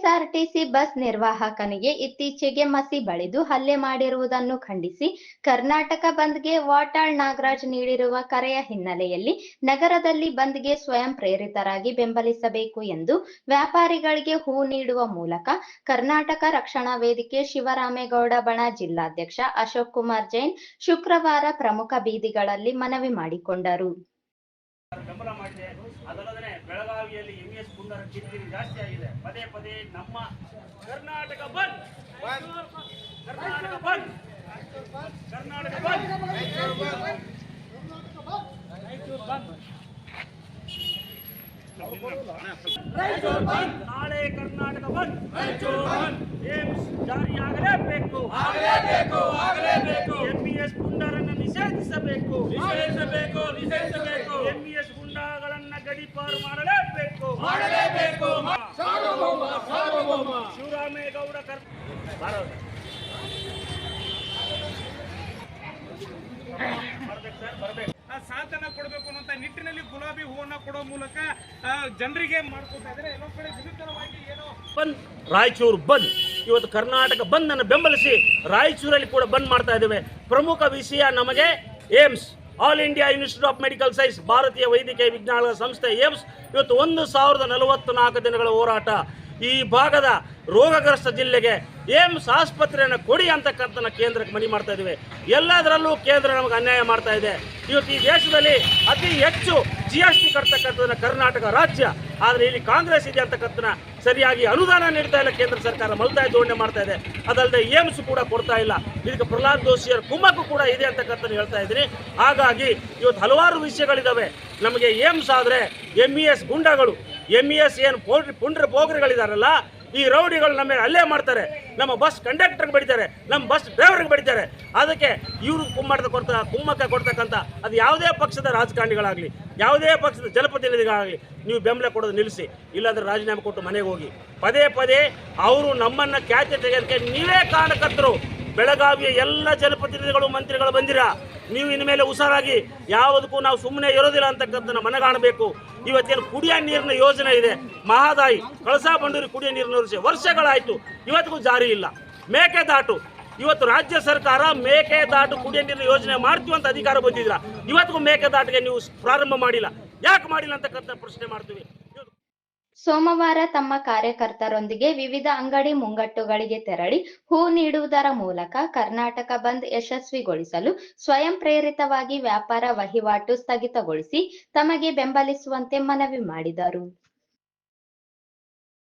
KSRTC bus ನಿರ್ವಾಹಕನಿಗೆ ಇತ್ತೀಚೆಗೆ ಮಸಿ ಬಳಿದು ಹಲ್ಲೆ ಮಾಡಿರುವುದನ್ನು ಖಂಡಿಸಿ ಕರ್ನಾಟಕ ಬಂದ್ಗೆ ವಾಟಾಳ್ ನಾಗರಾಜ್ ನೀಡಿರುವ ಕರೆಯ ಹಿನ್ನೆಲೆಯಲ್ಲಿ ನಗರದಲ್ಲಿ ಬಂದ್ಗೆ ಸ್ವಯಂ ಪ್ರೇರಿತರಾಗಿ ಬೆಂಬಲಿಸಬೇಕು ಎಂದು ವ್ಯಾಪಾರಿಗಳಿಗೆ ಹೂ ನೀಡುವ ಮೂಲಕ ಕರ್ನಾಟಕ ರಕ್ಷಣಾ ವೇದಿಕೆ ಶಿವರಾಮೇಗೌಡ, ಬಣ ಜಿಲ್ಲಾಧ್ಯಕ್ಷ ಅಶೋಕ್ ಕುಮಾರ್ ಜೈನ್ ಶುಕ್ರವಾರ ಪ್ರಮುಖ ಬೀದಿಗಳಲ್ಲಿ ಮನವಿ ಮಾಡಿಕೊಂಡರು. ಬೆಂಬಲ ಮಾಡಿದೆ ಅದಲ್ಲದೆ ಬೆಳಗಾವಿಯಲ್ಲಿ ಎಂ ಎಸ್ ಕುಂದರ ಕಿರಿಕಿರಿ ಜಾಸ್ತಿ ಆಗಿದೆ. ಪದೇ ಪದೇ ನಮ್ಮ ಕರ್ನಾಟಕ ಬಂದ್! ಕರ್ನಾಟಕ ಬಂದ್! ಕರ್ನಾಟಕ ಬಂದ್! ನಾಳೆ ಕರ್ನಾಟಕ ಬಂದ್! ಏಮ್ಸ್ ಜಾರಿಯಾಗಲೇಬೇಕು! ಆಗಲೇಬೇಕು! ಆಗಲೇಬೇಕು! ಎಂಬಿಎಸ್ ಗುಂಡರನ್ನು ನಿಷೇಧಿಸಬೇಕು ನಿಷೇಧಿಸಬೇಕು ನಿಷೇಧಿಸಬೇಕು ಎಂಬಿಎಸ್ ಗುಂಡಾಗಳನ್ನ ಗಡಿಪಾರು ಮಾಡಲೇಬೇಕು. ಮಾಡಲೇಬೇಕು. ಶಿವರಾಮೇಗೌಡ ಕರ್ ಭಾರತ ಬರಬೇಕು ಸರ್ ಬರ್ಬೇಕು. ಆ ಸಾಥನ್ನ ಕೊಡಬೇಕು ಅನ್ನುವಂತ ನಿಟ್ಟಿನಲ್ಲಿ ಗುಲಾಬಿ ಹೂವನ್ನ ಕೊಡೋ ಮೂಲಕ ಜನರಿಗೆ ಮಾಡ್ಕೊತಾ ಇದ್ದಾರೆ. ಎಲ್ಲೋ ಕಡೆ ವಿರುದ್ಧವಾಗಿ ಏನೋ ಬಂದ್ ರಾಯಚೂರು ಬಂದ್. ಇವತ್ತು ಕರ್ನಾಟಕ ಬಂದ್ ಅನ್ನು ಬೆಂಬಲಿಸಿ ರಾಯಚೂರಲ್ಲಿ ಕೂಡ ಬಂದ್ ಮಾಡ್ತಾ ಇದ್ದೇವೆ. ಪ್ರಮುಖ ವಿಷಯ ನಮಗೆ AIIMS, all India institute of medical science, ಭಾರತೀಯ ವೈದ್ಯಕೀಯ ವಿಜ್ಞಾನಗಳ ಸಂಸ್ಥೆ ಏಮ್ಸ್, ಇವತ್ತು ಒಂದು ಸಾವಿರದ ನಲವತ್ತು ನಾಲ್ಕು ದಿನಗಳ ಹೋರಾಟ. ಈ ಭಾಗದ ರೋಗಗ್ರಸ್ತ ಜಿಲ್ಲೆಗೆ ಏಮ್ಸ್ ಆಸ್ಪತ್ರೆಯನ್ನು ಕೊಡಿ ಅಂತಕ್ಕಂಥ ಕೇಂದ್ರಕ್ಕೆ ಮನವಿ ಮಾಡ್ತಾ ಇದ್ದೀವಿ. ಎಲ್ಲದರಲ್ಲೂ ಕೇಂದ್ರ ನಮಗೆ ಅನ್ಯಾಯ ಮಾಡ್ತಾ ಇದೆ. ಇವತ್ತು ಈ ದೇಶದಲ್ಲಿ ಅತಿ ಹೆಚ್ಚು ಜಿ ಎಸ್ ಟಿ ಕಟ್ತಕ್ಕಂಥದ್ದನ್ನ ಕರ್ನಾಟಕ ರಾಜ್ಯ, ಆದರೆ ಇಲ್ಲಿ ಕಾಂಗ್ರೆಸ್ ಇದೆ ಅಂತಕ್ಕಂಥ ಸರಿಯಾಗಿ ಅನುದಾನ ನೀಡ್ತಾ ಇಲ್ಲ, ಕೇಂದ್ರ ಸರ್ಕಾರ ಮಲ್ತಾಯ ಜೋಡಣೆ ಮಾಡ್ತಾ ಇದೆ. ಅದಲ್ಲದೆ ಏಮ್ಸ್ ಕೂಡ ಕೊಡ್ತಾ ಇಲ್ಲ. ಇದಕ್ಕೆ ಪ್ರಹ್ಲಾದ್ ಜೋಶಿಯರ್ ಕುಮ್ಮಕ್ಕು ಕೂಡ ಇದೆ ಅಂತಕ್ಕಂಥ ಹೇಳ್ತಾ ಇದ್ದೀನಿ. ಹಾಗಾಗಿ ಇವತ್ತು ಹಲವಾರು ವಿಷಯಗಳಿದ್ದಾವೆ ನಮಗೆ ಏಮ್ಸ್ ಆದರೆ ಎಂ ಇ ಎಸ್ ಗುಂಡಗಳು ಎಂ ಇ ಎಸ್ ಏನು ಪೋಟ್ರಿ ಪುಂಡ್ರ ಪೋಗ್ರಿಗಳಿದಾರಲ್ಲ, ಈ ರೌಡಿಗಳು ನಮ್ಮ ಅಲ್ಲೇ ಮಾಡ್ತಾರೆ. ನಮ್ಮ ಬಸ್ ಕಂಡಕ್ಟರ್ಗೆ ಬಡಿತಾರೆ. ನಮ್ಮ ಬಸ್ ಬಡಿತಾರೆ ಅದಕ್ಕೆ ಇವರು ಕುಮ್ಮಟದ ಕೊಡ್ತ ಕುಮ್ಮಕ್ಕ ಕೊಡ್ತಕ್ಕಂಥ, ಅದು ಯಾವುದೇ ಪಕ್ಷದ ರಾಜಕಾರಣಿಗಳಾಗಲಿ, ಯಾವುದೇ ಪಕ್ಷದ ಜನಪ್ರತಿನಿಧಿಗಳಾಗಲಿ, ನೀವು ಬೆಂಬಲ ಕೊಡೋದು ನಿಲ್ಲಿಸಿ. ಇಲ್ಲಾಂದ್ರೆ ರಾಜೀನಾಮೆ ಕೊಟ್ಟು ಮನೆಗೆ ಹೋಗಿ. ಪದೇ ಪದೇ ಅವರು ನಮ್ಮನ್ನು ಖ್ಯಾತಿ ತೆಗೆಯೋದಕ್ಕೆ ನೀವೇ ಕಾರಣಕರ್ತರು. ಬೆಳಗಾವಿಯ ಎಲ್ಲ ಜನಪ್ರತಿನಿಧಿಗಳು, ಮಂತ್ರಿಗಳು ಬಂದಿರ? ನೀವು ಇನ್ಮೇಲೆ ಹುಷಾರಾಗಿ ಯಾವುದಕ್ಕೂ ನಾವು ಸುಮ್ಮನೆ ಇರೋದಿಲ್ಲ ಅಂತಕ್ಕಂಥ ಮನಗಾಣಬೇಕು. ಇವತ್ತೇನು ಕುಡಿಯೋ ನೀರಿನ ಯೋಜನೆ ಇದೆ. ಮಹಾದಾಯಿ, ಕಳಸಾ ಬಂಡೂರಿ ಕುಡಿಯೋ ನೀರಿನ ಯೋಜನೆ ವರ್ಷಗಳಾಯಿತು. ಇವತ್ತಿಗೂ ಜಾರಿ ಇಲ್ಲ. ಮೇಕೆದಾಟು ಇವತ್ತು ರಾಜ್ಯ ಸರ್ಕಾರ ಮೇಕೆದಾಟು ಕುಡಿಯ ನೀರಿನ ಯೋಜನೆ ಮಾಡ್ತೀವಿ ಅಂತ ಅಧಿಕಾರ ಬಂದಿದ್ರ ಇವತ್ತಿಗೂ ಮೇಕೆದಾಟಿಗೆ ನೀವು ಪ್ರಾರಂಭ ಮಾಡಿಲ್ಲ. ಯಾಕೆ ಮಾಡಿಲ್ಲ ಅಂತಕ್ಕಂಥ ಪ್ರಶ್ನೆ ಮಾಡ್ತೀವಿ. ಸೋಮವಾರ ತಮ್ಮ ಕಾರ್ಯಕರ್ತರೊಂದಿಗೆ ವಿವಿಧ ಅಂಗಡಿ ಮುಂಗಟ್ಟುಗಳಿಗೆ ತೆರಳಿ ಹೂ ನೀಡುವುದರ ಮೂಲಕ ಕರ್ನಾಟಕ ಬಂದ್ ಯಶಸ್ವಿಗೊಳಿಸಲು ಸ್ವಯಂ ಪ್ರೇರಿತವಾಗಿ ವ್ಯಾಪಾರ ವಹಿವಾಟು ಸ್ಥಗಿತಗೊಳಿಸಿ ತಮಗೆ ಬೆಂಬಲಿಸುವಂತೆ ಮನವಿ ಮಾಡಿದರು.